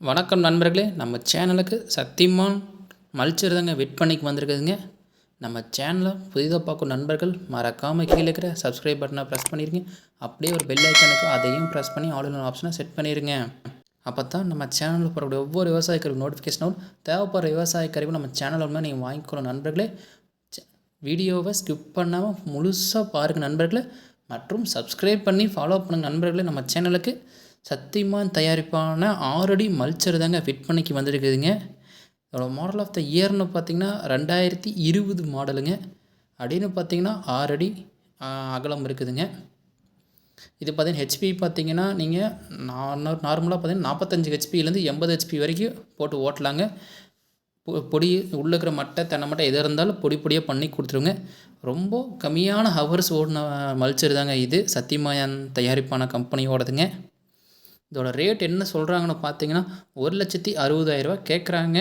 வணக்கம் நண்பர்களே நம்ம சேனலுக்கு சத்தியமான் மல்ச்சர் தாங்க விற்பனைக்கு வந்திருக்குதுங்க. நம்ம சேனலை புதிதாக பார்க்கும் நண்பர்கள் மறக்காமல் கீழே இருக்கிற சப்ஸ்கிரைப் பட்டனை ப்ரெஸ் பண்ணிடுங்க அப்படியே ஒரு பெல் ஐக்கனுக்கு அதையும் ப்ரெஸ் பண்ணி ஆல் ஆப்ஷனை செட் பண்ணிடுங்க அப்போ தான் நம்ம சேனலில் போடக்கூடிய ஒவ்வொரு விவசாய கருவி நோட்டிஃபிகேஷனும் தேவைப்படுற விவசாய கருவி நம்ம சேனலில் உண்மை நீங்கள் வாங்கிக்கணும் நண்பர்களே. வீடியோவை ஸ்கிப் பண்ணாமல் முழுசாக பாருங்கள் நண்பர்களே. மற்றும் சப்ஸ்கிரைப் பண்ணி ஃபாலோ பண்ணுங்கள் நண்பர்களே நம்ம சேனலுக்கு. சத்தியமான் தயாரிப்பான ஆறடி மல்ச்சர் தாங்க விற்பனைக்கு வந்திருக்குதுங்க. இதோட மாடல் ஆஃப் த இயர்னு பார்த்தீங்கன்னா ரெண்டாயிரத்தி இருபது மாடலுங்க அப்படின்னு பார்த்தீங்கன்னா ஆறடி அகலம் இருக்குதுங்க. இது பார்த்தீங்கன்னா ஹெச்பி பார்த்தீங்கன்னா நீங்கள் நார்மலாக பார்த்தீங்கன்னா நாற்பத்தஞ்சு ஹெச்பிலேருந்து எண்பது ஹெச்பி வரைக்கும் போட்டு ஓட்டலாங்க. பொ- பொடி உள்ளே இருக்கிற மட்டை தென்னை மட்டை எது இருந்தாலும் பொடி பொடியாக பண்ணி கொடுத்துருங்க. ரொம்ப கம்மியான ஹவர்ஸ் ஓடின மல்ச்சர் தாங்க இது. சத்தியமாயன் தயாரிப்பான கம்பெனியோடதுங்க இதோட ரேட் என்ன சொல்கிறாங்கன்னு பார்த்தீங்கன்னா ஒரு லட்சத்தி அறுபதாயிரரூபா கேட்குறாங்க.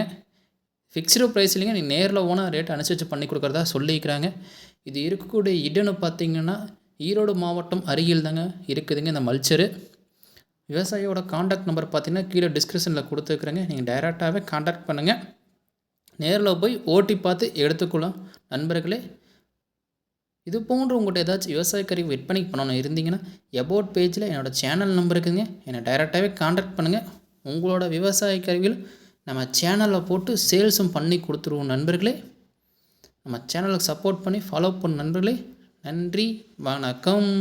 ஃபிக்ஸ்டு ப்ரைஸ் இல்லைங்க நீ நேரில் போனால் ரேட் அனுசரித்து பண்ணி கொடுக்குறதா சொல்லிக்கிறாங்க இது இருக்கக்கூடிய இடம்னு பார்த்தீங்கன்னா ஈரோடு மாவட்டம் அருகில் தாங்க இருக்குதுங்க இந்த மல்ச்சரு விவசாயியோட காண்டாக்ட் நம்பர் பார்த்தீங்கன்னா கீழே டிஸ்கிரிப்ஷனில் கொடுத்துருக்குறேங்க. நீங்கள் டைரெக்டாகவே காண்டாக்ட் பண்ணுங்கள் நேரில் போய் ஓட்டி பார்த்து எடுத்துக்கலாம் நண்பர்களே இது போன்று உங்கள்கிட்ட ஏதாச்சும் விவசாய கருவி விற்பனைக்கு பண்ணணும் இருந்தீங்கன்னா எபோட் பேஜில் என்னோடய சேனல் நம்பர் இருக்குதுங்க என்னை டைரெக்டாகவே காண்டாக்ட் பண்ணுங்கள் உங்களோட விவசாய கருவிகள் நம்ம சேனலில் போட்டு சேல்ஸும் பண்ணி கொடுத்துருவோம் நண்பர்களே. நம்ம சேனலுக்கு சப்போர்ட் பண்ணி ஃபாலோ பண்ண நண்பர்களே. நன்றி வணக்கம்.